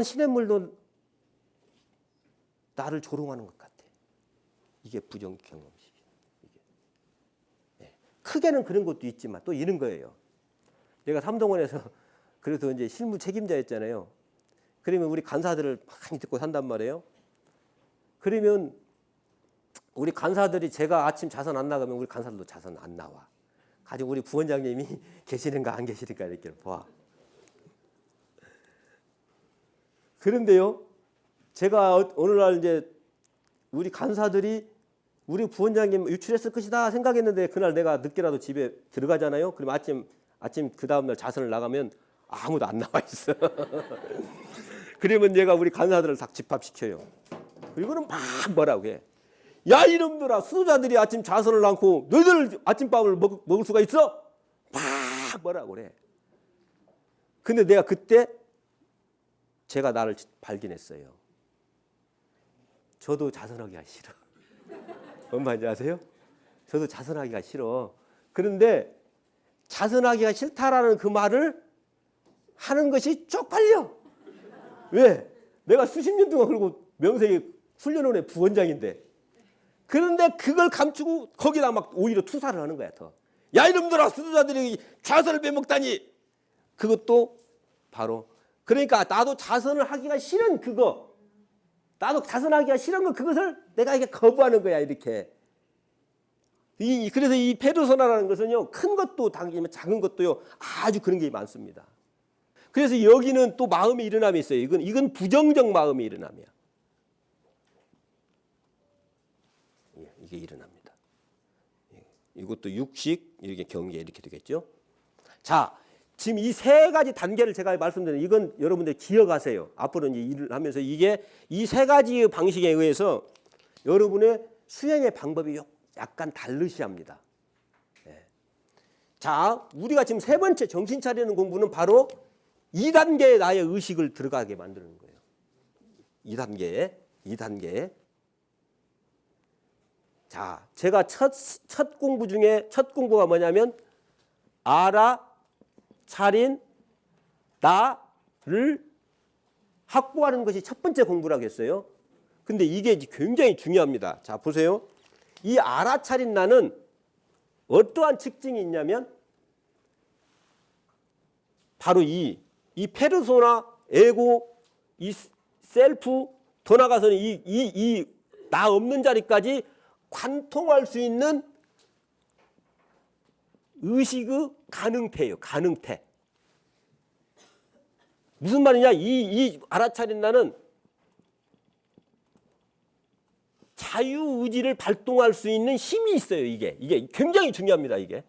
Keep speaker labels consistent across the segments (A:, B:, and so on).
A: 흘러가는 시냇물도 나를 조롱하는 것 같아. 이게 부정 경험식이야. 이게. 예. 크게는 그런 것도 있지만 또 이런 거예요. 내가 삼동원에서 그래도 이제 실무 책임자였잖아요. 그러면 우리 간사들을 많이 듣고 산단 말이에요. 그러면 우리 간사들이 제가 아침 자선 안 나가면 우리 간사들도 자선 안 나와. 가지고 우리 부원장님이 계시는가 안 계시는가 이렇게 봐. 그런데요, 제가 어- 어느 날 이제 우리 간사들이 우리 부원장님 유출했을 것이다 생각했는데 그날 내가 늦게라도 집에 들어가잖아요. 그럼 아침 아침 그 다음 날 자선을 나가면 아무도 안 나와 있어. 그러면 얘가 우리 간사들을 다 집합시켜요. 그리고는 막 뭐라고 해. 야 이놈들아 수도자들이 아침 자선을 않고 너희들 아침밥을 먹, 먹을 수가 있어? 막 뭐라고 그래. 근데 내가 그때 제가 나를 발견했어요. 저도 자선하기가 싫어. 뭔 말인지 아세요? 저도 자선하기가 싫어. 그런데 자선하기가 싫다라는 그 말을 하는 것이 쪽팔려. 왜? 내가 수십 년 동안 그리고 명색이 훈련원의 부원장인데 그런데 그걸 감추고 거기다 막 오히려 투사를 하는 거야 더. 야 이놈들아 수도자들이 자선을 빼먹다니. 그것도 바로 그러니까 나도 자선을 하기가 싫은 그거. 나도 자선하기가 싫은 거 그것을 내가 이게 거부하는 거야 이렇게. 이 그래서 이 페르소나라는 것은요 큰 것도 당기면 작은 것도요 아주 그런 게 많습니다. 그래서 여기는 또 마음의 일어남이 있어요. 이건 이건 부정적 마음의 일어남이야. 예, 이게 일어납니다. 예, 이것도 육식 이렇게 경계 이렇게 되겠죠. 자, 지금 이 세 가지 단계를 제가 말씀드린 이건 여러분들 기억하세요. 앞으로 이제 일을 하면서 이게 이 세 가지 방식에 의해서 여러분의 수행의 방법이 약간 다르시 합니다. 예. 자, 우리가 지금 세 번째 정신 차리는 공부는 바로 2단계의 나의 의식을 들어가게 만드는 거예요. 2단계에 2단계에 자, 제가 첫, 첫 공부 중에 첫 공부가 뭐냐면 알아 차린 나를 확보하는 것이 첫 번째 공부라고 했어요. 근데 이게 굉장히 중요합니다. 자, 보세요. 이 알아차린 나는 어떠한 특징이 있냐면 바로 이, 이 페르소나, 에고, 이 셀프, 더 나가서는 이, 이, 이, 나 없는 자리까지 관통할 수 있는 의식의 가능태예요. 가능태. 무슨 말이냐? 이, 이 알아차린 나는 자유의지를 발동할 수 있는 힘이 있어요. 이게 이게 굉장히 중요합니다. 이게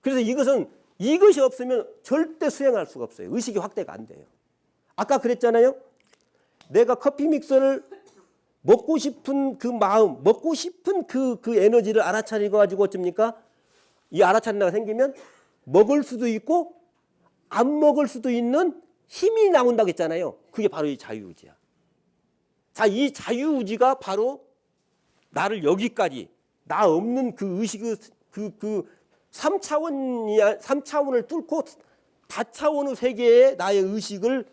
A: 그래서 이것은 이것이 없으면 절대 수행할 수가 없어요. 의식이 확대가 안 돼요. 아까 그랬잖아요. 내가 커피 믹서를 먹고 싶은 그 마음, 먹고 싶은 그, 그 에너지를 알아차리고 가지고 어쩝니까? 이 알아차리다가 생기면 먹을 수도 있고 안 먹을 수도 있는 힘이 나온다고 했잖아요. 그게 바로 이 자유의지야. 자, 이 자유의지가 바로 나를 여기까지 나 없는 그 의식의 그, 그 3차원이야, 3차원을 뚫고 다차원의 세계에 나의 의식을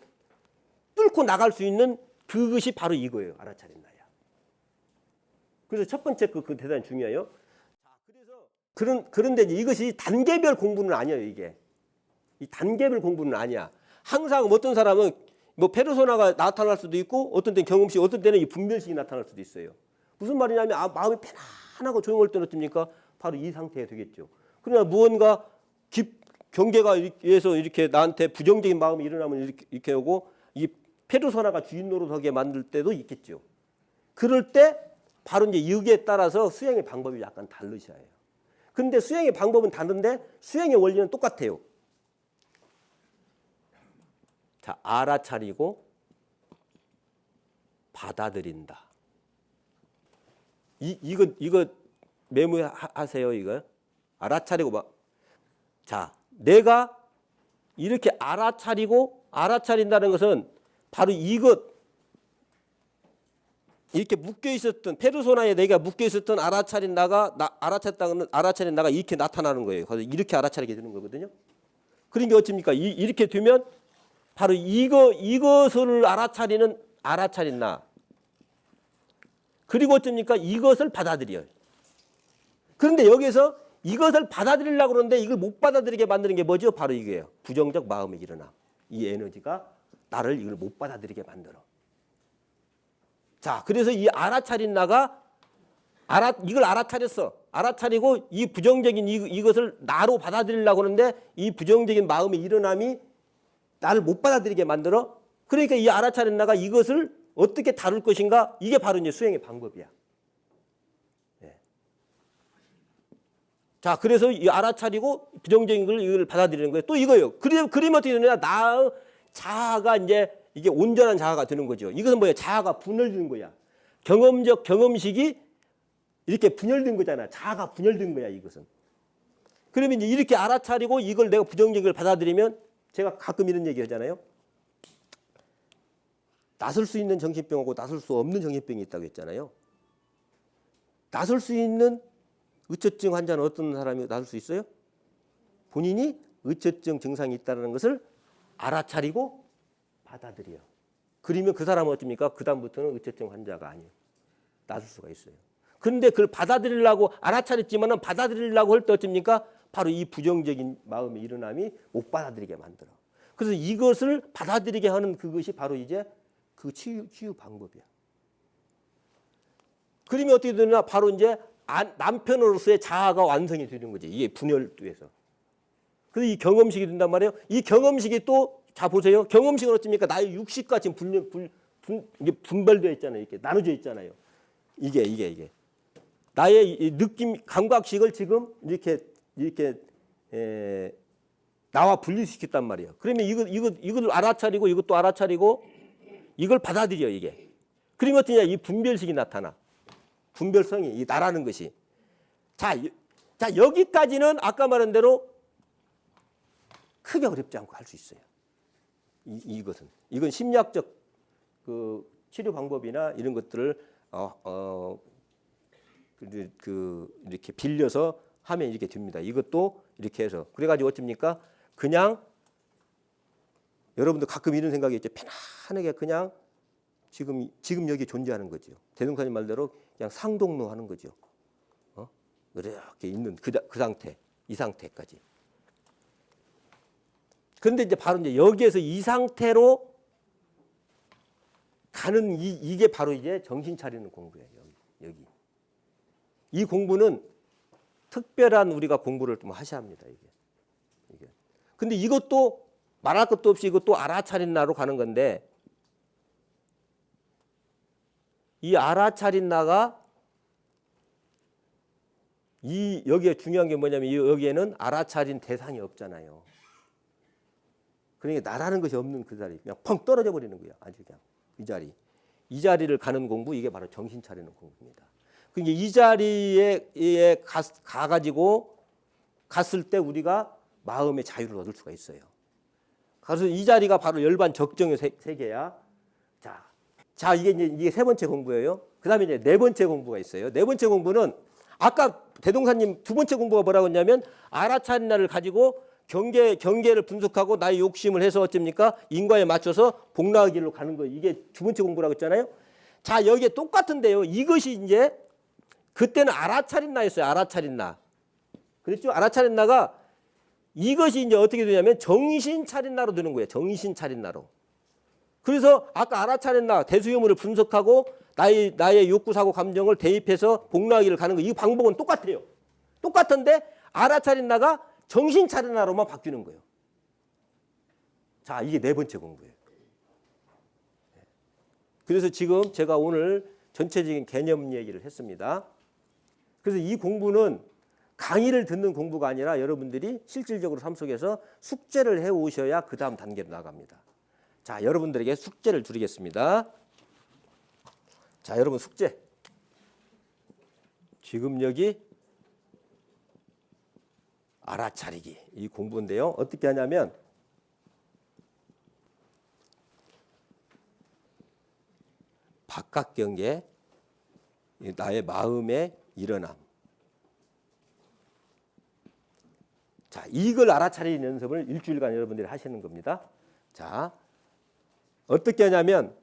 A: 뚫고 나갈 수 있는 그것이 바로 이거예요. 알아차린 나야. 그래서 첫 번째 그, 그 대단히 중요해요. 그런 그런데 이것이 단계별 공부는 아니에요. 이게 이 단계별 공부는 아니야. 항상 어떤 사람은 뭐 페르소나가 나타날 수도 있고 어떤 때는 경험식, 어떤 때는 이 분별식이 나타날 수도 있어요. 무슨 말이냐면 아, 마음이 편안하고 조용할 때는 어떻습니까? 바로 이 상태가 되겠죠. 그러나 무언가 깊, 경계가 위해서 이렇게 나한테 부정적인 마음이 일어나면 이렇게, 이렇게 오고 이 페르소나가 주인 노릇하게 만들 때도 있겠죠. 그럴 때 바로 이제 여기에 따라서 수행의 방법이 약간 다르셔야 해요. 근데 수행의 방법은 다른데 수행의 원리는 똑같아요. 자, 알아차리고 받아들인다. 이 이거 이거 메모하세요, 이거. 알아차리고 막 자, 내가 이렇게 알아차리고 알아차린다는 것은 바로 이것 이렇게 묶여 있었던 페르소나에 내가 묶여 있었던 알아차린 나가 나, 알아찼다는 알아차린 나가 이렇게 나타나는 거예요. 그래서 이렇게 알아차리게 되는 거거든요. 그러니까 어찌입니까? 이, 이렇게 되면 바로 이거 이것을 알아차리는 알아차린 나. 그리고 어쩝니까? 이것을 받아들여요. 그런데 여기서 이것을 받아들이려고 그러는데 이걸 못 받아들이게 만드는 게 뭐죠? 바로 이게요. 부정적 마음의 일어나. 이 에너지가 나를 이걸 못 받아들이게 만들어. 자, 그래서 이 알아차린 나가 알아 이걸 알아차렸어. 알아차리고 이 부정적인 이, 이것을 나로 받아들이려고 하는데 이 부정적인 마음의 일어남이 나를 못 받아들이게 만들어. 그러니까 이 알아차린 나가 이것을 어떻게 다룰 것인가? 이게 바로 이제 수행의 방법이야. 예. 자, 그래서 이 알아차리고 부정적인 걸 이걸 받아들이는 거예요. 또 이거예요. 그래 그러면 어떻게 되느냐? 나 자아가 이제 이게 온전한 자아가 되는 거죠. 이것은 뭐예요? 자아가 분열된 거야. 경험적 경험식이 이렇게 분열된 거잖아. 자아가 분열된 거야, 이것은. 그러면 이제 이렇게 알아차리고 이걸 내가 부정적인 걸 받아들이면 제가 가끔 이런 얘기 하잖아요. 나설 수 있는 정신병하고 나설 수 없는 정신병이 있다고 했잖아요. 나설 수 있는 의처증 환자는 어떤 사람이 나설 수 있어요? 본인이 의처증 증상이 있다는 것을 알아차리고 받아들여. 그러면 그 사람은 어떻습니까? 그다음부터는 의처증 환자가 아니에요. 나설 수가 있어요. 그런데 그걸 받아들이려고 알아차렸지만은 받아들이려고 할 때 어떻습니까? 바로 이 부정적인 마음의 일어남이 못 받아들이게 만들어. 그래서 이것을 받아들이게 하는 그것이 바로 이제 그 치유, 치유 방법이야. 그러면 어떻게 되느냐? 바로 이제 안- 남편으로서의 자아가 완성이 되는 거지. 이게 분열돼서. 그래서 이 경험식이 된단 말이에요. 이 경험식이 또, 자, 보세요. 경험식은 어떻습니까? 나의 육식과 지금 분열, 분, 분, 이게 분별되어 있잖아요. 이렇게 나눠져 있잖아요. 이게, 이게, 이게. 나의 이 느낌, 감각식을 지금 이렇게, 이렇게, 에, 나와 분리시켰단 말이에요. 그러면 이거, 이거, 이걸 알아차리고 이것도 알아차리고 이걸 받아들여, 이게. 그러면 어떠냐? 이 분별식이 나타나. 분별성이 이 나라는 것이. 자, 여- 자 여기까지는 아까 말한 대로 크게 어렵지 않고 할 수 있어요. 이, 이것은 이건 심리학적 그 치료 방법이나 이런 것들을 어, 어, 그, 그 이렇게 빌려서 하면 이렇게 됩니다. 이것도 이렇게 해서 그래가지고 어쩝니까? 그냥 여러분도 가끔 이런 생각이 있죠. 편안하게 그냥 지금 지금 여기 존재하는 거죠. 대동사님 말대로 그냥 상동로 하는 거죠. 어? 이렇게 있는 그, 다- 그 상태, 이 상태까지. 그런데 이제 바로 이제 여기에서 이 상태로 가는 이, 이게 바로 이제 정신 차리는 공부예요. 여기, 여기. 이 공부는 특별한 우리가 공부를 좀 하셔야 합니다. 이게. 이게. 근데 이것도 말할 것도 없이 이것도 알아차린 나로 가는 건데 이 알아차린 나가 이 여기에 중요한 게 뭐냐면 이 여기에는 알아차린 대상이 없잖아요. 그러니까 나라는 것이 없는 그 자리 그냥 펑 떨어져 버리는 거야. 아주 그냥 이 자리. 이 자리를 가는 공부 이게 바로 정신 차리는 공부입니다. 그러니까 이 자리에 가, 가가지고 갔을 때 우리가 마음의 자유를 얻을 수가 있어요. 그래서 이 자리가 바로 열반 적정의 세, 세계야. 자, 자 이게 이제 이게 세 번째 공부예요. 그다음에 이제 네 번째 공부가 있어요. 네 번째 공부는 아까 대동사님 두 번째 공부가 뭐라고 했냐면 날을 가지고 경계 경계를 분석하고 나의 욕심을 해서 어쩝니까 인과에 맞춰서 복락의 길로 가는 거 이게 두 번째 공부라고 했잖아요. 자 여기에 똑같은데요. 이것이 이제 그때는 알아차린 나였어요. 알아차린 나. 그랬죠? 알아차린 나가 이것이 이제 어떻게 되냐면 정신 차린 나로 되는 거예요. 정신 차린 나로. 그래서 아까 알아차린 나 대수유물을 분석하고 나의 나의 욕구 사고 감정을 대입해서 복락기를 가는 거 이 방법은 똑같아요. 똑같은데 알아차린 나가 정신 차린 나로만 바뀌는 거예요. 자, 이게 네 번째 공부예요. 그래서 지금 제가 오늘 전체적인 개념 얘기를 했습니다. 그래서 이 공부는 강의를 듣는 공부가 아니라 여러분들이 실질적으로 삶 속에서 숙제를 해 오셔야 그 다음 단계로 나갑니다. 자, 여러분들에게 숙제를 드리겠습니다. 자, 여러분 숙제. 지금 여기 알아차리기 이 공부인데요. 어떻게 하냐면 바깥 경계, 이 나의 마음의 일어남. 자, 이걸 알아차리는 연습을 일주일간 여러분들이 하시는 겁니다. 자, 어떻게 하냐면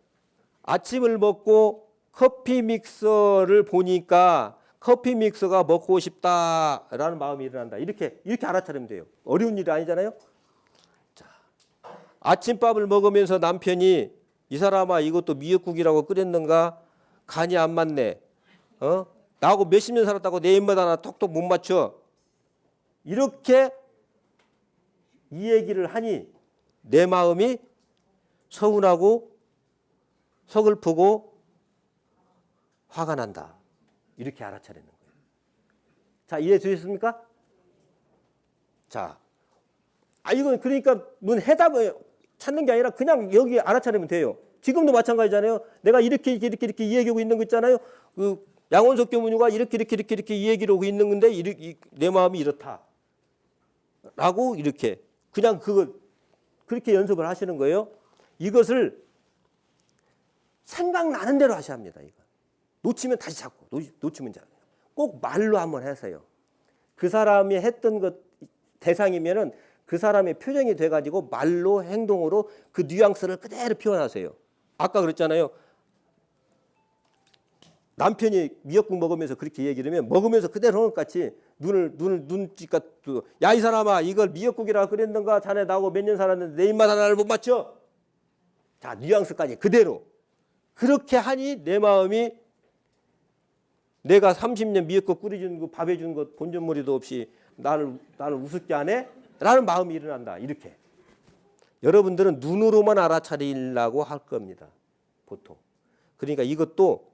A: 아침을 먹고 커피 믹서를 보니까 커피 믹서가 먹고 싶다라는 마음이 일어난다. 이렇게 이렇게 알아차리면 돼요. 어려운 일이 아니잖아요. 자, 아침밥을 먹으면서 남편이 이 사람아 이것도 미역국이라고 끓였는가 간이 안 맞네. 어? 나하고 몇십 년 살았다고 내 입맛 하나 톡톡 못 맞춰. 이렇게 이 얘기를 하니 내 마음이 서운하고 서글프고 화가 난다. 이렇게 알아차리는 거예요. 자, 이해 되셨습니까? 자, 아 이건 그러니까 뭔 해답을 찾는 게 아니라 그냥 여기 알아차리면 돼요. 지금도 마찬가지잖아요. 내가 이렇게 이렇게 이렇게, 이렇게 이야기하고 있는 거 있잖아요. 그 양원석 교무님과 이렇게 이렇게 이렇게 이렇게 이 얘기를 하고 있는 건데 이르- 이- 내 마음이 이렇다. 라고 이렇게 그냥 그거 그렇게 연습을 하시는 거예요. 이것을 생각나는 대로 하셔야 합니다. 이거. 놓치면 다시 잡고 놓, 놓치 면 잡고 꼭 말로 한번 하세요. 그 사람이 했던 것 대상이면은 그 사람의 표정이 돼가지고 말로 행동으로 그 뉘앙스를 그대로 표현하세요. 아까 그랬잖아요. 남편이 미역국 먹으면서 그렇게 얘기를 하면 먹으면서 그대로 같이 눈을 눈을 눈치가 야이 사람아 이걸 미역국이라 그랬는가 자네 나하고 몇 년 살았는데 내 입맛 하나를 못 맞춰. 자 뉘앙스까지 그대로 그렇게 하니 내 마음이 내가 30년 미역국 끓여준 거 밥 해준 것 본전머리도 없이 나를 나를 우습게 하네? 라는 마음이 일어난다. 이렇게. 여러분들은 눈으로만 알아차리려고 할 겁니다. 보통. 그러니까 이것도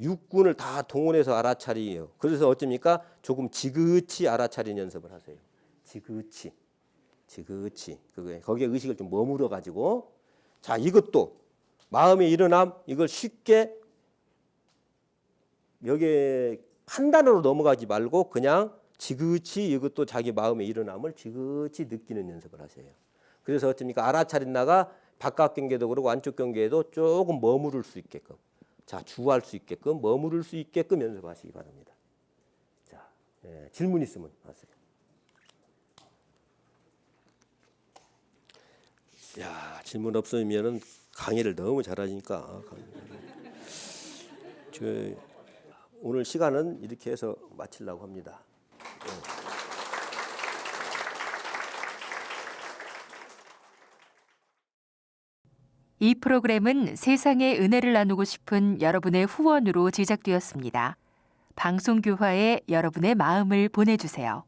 A: 육군을 다 동원해서 알아차리예요. 그래서 어쩝니까? 조금 지그치 알아차리는 연습을 하세요. 지그치. 지그치. 그게 거기에 의식을 좀 머무러 가지고 자, 이것도 마음의 일어남 이걸 쉽게 여기에 판단으로 넘어가지 말고 그냥 지그치 이것도 자기 마음의 일어남을 지그치 느끼는 연습을 하세요. 그래서 어떻습니까? 알아차린다가 바깥 경계도 그렇고 안쪽 경계에도 조금 머무를 수 있게끔 자 주할 수 있게끔 머무를 수 있게끔 연습하시기 바랍니다. 자 예, 질문 있으면 하세요. 야 질문 없으면은 강의를 너무 잘하니까 저 오늘 시간은 이렇게 해서 마치려고 합니다.
B: 이 프로그램은 세상의 은혜를 나누고 싶은 여러분의 후원으로 제작되었습니다. 방송교화에 여러분의 마음을 보내주세요.